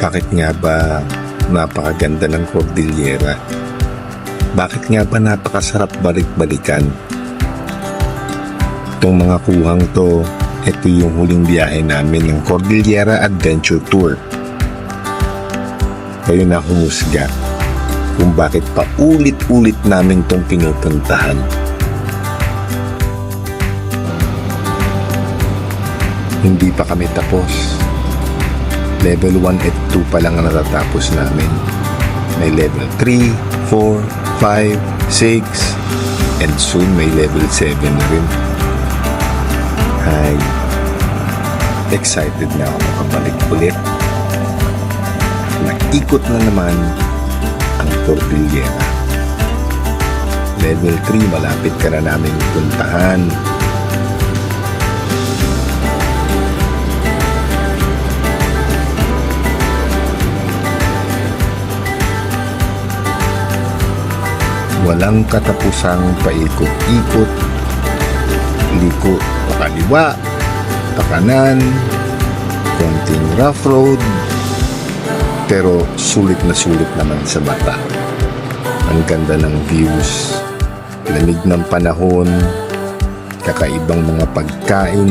Bakit nga ba napakaganda ng Cordillera? Bakit nga ba napakasarap balik-balikan? Itong mga kuhang to, ito yung huling biyahe namin ng Cordillera Adventure Tour. Kayo na humusga kung bakit pa ulit-ulit namin tong pinupuntahan. Hindi pa kami tapos. Level 1 at 2 pa lang ang natatapos namin. May level 3, 4, 5, 6, and soon may level 7 na rin. Ay, excited na ako makabalik ulit. Nakikot na naman ang Cordillera. Level 3, malapit ka na namin puntahan. Walang katapusang paikot-ikot, liko pakaliwa, pakanan, konting rough road, pero sulit na sulit naman sa mata. Ang ganda ng views, lamig ng panahon, kakaibang mga pagkain,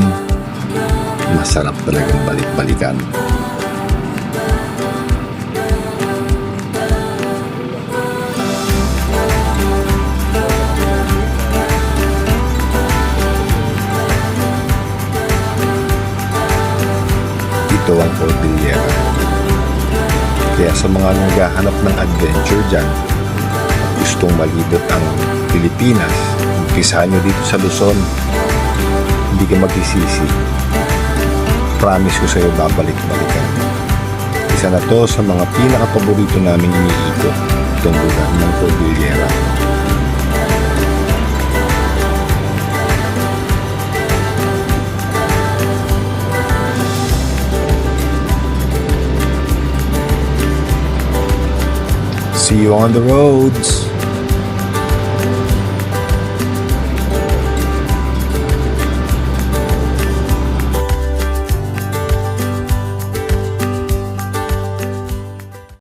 masarap talagang balik-balikan. Ito ang Cordillera. Kaya sa mga naghahanap ng adventure dyan, gustong malibot ang Pilipinas, umpisahan nyo dito sa Luzon. Hindi ka magsisisi. Promise ko sa'yo, babalik-balikan. Isa na to sa mga pinaka-paborito namin iniikot itong lugar ng Cordillera. See you on the roads!